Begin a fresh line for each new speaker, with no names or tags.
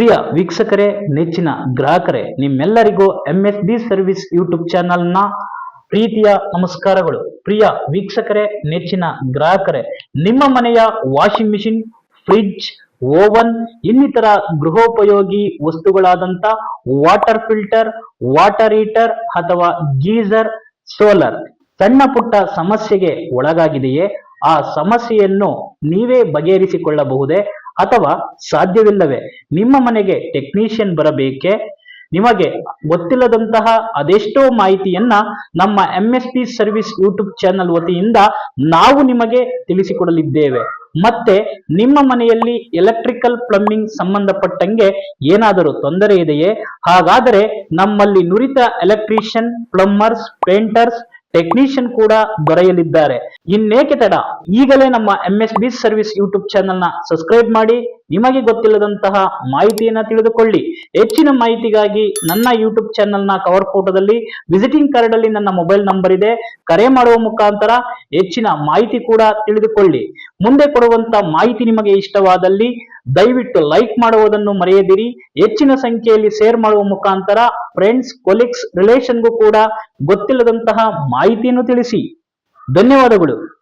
ಪ್ರಿಯ ವೀಕ್ಷಕರೇ, ನೆಚ್ಚಿನ ಗ್ರಾಹಕರೇ, ನಿಮ್ಮೆಲ್ಲರಿಗೂ M S B service YouTube ಚಾನಲ್ನ ಪ್ರೀತಿಯ ನಮಸ್ಕಾರಗಳು. ಪ್ರಿಯ ವೀಕ್ಷಕರೇ, ನೆಚ್ಚಿನ ಗ್ರಾಹಕರೇ, ನಿಮ್ಮ ಮನೆಯ ವಾಷಿಂಗ್ ಮಿಷಿನ್ ಫ್ರಿಡ್ಜ್ ಓವನ್ ಇನ್ನಿತರ ಗೃಹೋಪಯೋಗಿ ವಸ್ತುಗಳಾದಂತ ವಾಟರ್ ಫಿಲ್ಟರ್ ವಾಟರ್ ಹೀಟರ್ ಅಥವಾ ಗೀಸರ್ ಸೋಲರ್ ಸಣ್ಣ ಪುಟ್ಟ ಸಮಸ್ಯೆಗೆ ಒಳಗಾಗಿದೆಯೇ? ಆ ಸಮಸ್ಯೆಯನ್ನು ನೀವೇ ಬಗೆಹರಿಸಿಕೊಳ್ಳಬಹುದೇ? ಅಥವಾ ಸಾಧ್ಯವಿಲ್ಲವೇ? ನಿಮ್ಮ ಮನೆಗೆ ಟೆಕ್ನಿಷಿಯನ್ ಬರಬೇಕೆ? ನಿಮಗೆ ಗೊತ್ತಿಲ್ಲದಂತಹ ಅದೆಷ್ಟೋ ಮಾಹಿತಿಯನ್ನ ನಮ್ಮ M S P service YouTube channel ವತಿಯಿಂದ ನಾವು ನಿಮಗೆ ತಿಳಿಸಿಕೊಡಲಿದ್ದೇವೆ. ಮತ್ತೆ ನಿಮ್ಮ ಮನೆಯಲ್ಲಿ ಎಲೆಕ್ಟ್ರಿಕಲ್ ಪ್ಲಂಬಿಂಗ್ ಸಂಬಂಧಪಟ್ಟಂಗೆ ಏನಾದರೂ ತೊಂದರೆ ಇದೆಯೇ? ಹಾಗಾದರೆ ನಮ್ಮಲ್ಲಿ ನುರಿತ ಎಲೆಕ್ಟ್ರಿಷಿಯನ್ ಪ್ಲಂಬರ್ಸ್ ಪೇಂಟರ್ಸ್ ಟೆಕ್ನಿಷಿಯನ್ ಕೂಡ ದೊರೆಯಲಿದ್ದಾರೆ. ಇನ್ನೇಕೆ ತಡ? ಈಗಲೇ ನಮ್ಮ M S B service YouTube ಚಾನೆಲ್ನ ಸಬ್ಸ್ಕ್ರೈಬ್ ಮಾಡಿ, ನಿಮಗೆ ಗೊತ್ತಿಲ್ಲದಂತಹ ಮಾಹಿತಿಯನ್ನ ತಿಳಿದುಕೊಳ್ಳಿ. ಹೆಚ್ಚಿನ ಮಾಹಿತಿಗಾಗಿ ನನ್ನ ಯೂಟ್ಯೂಬ್ ಚಾನೆಲ್ನ ಕವರ್ ಫೋಟೋದಲ್ಲಿ ವಿಸಿಟಿಂಗ್ ಕಾರ್ಡ್ ಅಲ್ಲಿ ನನ್ನ ಮೊಬೈಲ್ ನಂಬರ್ ಇದೆ. ಕರೆ ಮಾಡುವ ಮುಖಾಂತರ ಹೆಚ್ಚಿನ ಮಾಹಿತಿ ಕೂಡ ತಿಳಿದುಕೊಳ್ಳಿ. ಮುಂದೆ ಕೊಡುವಂತ ಮಾಹಿತಿ ನಿಮಗೆ ಇಷ್ಟವಾದಲ್ಲಿ ದಯವಿಟ್ಟು ಲೈಕ್ ಮಾಡುವುದನ್ನು ಮರೆಯದಿರಿ. ಹೆಚ್ಚಿನ ಸಂಖ್ಯೆಯಲ್ಲಿ ಶೇರ್ ಮಾಡುವ ಮುಖಾಂತರ ಫ್ರೆಂಡ್ಸ್ ಕೊಲೀಗ್ಸ್ ರಿಲೇಷನ್ಗೂ ಕೂಡ ಗೊತ್ತಿಲ್ಲದಂತಹ ಮಾಹಿತಿಯನ್ನು ತಿಳಿಸಿ. ధన్యవాదములు.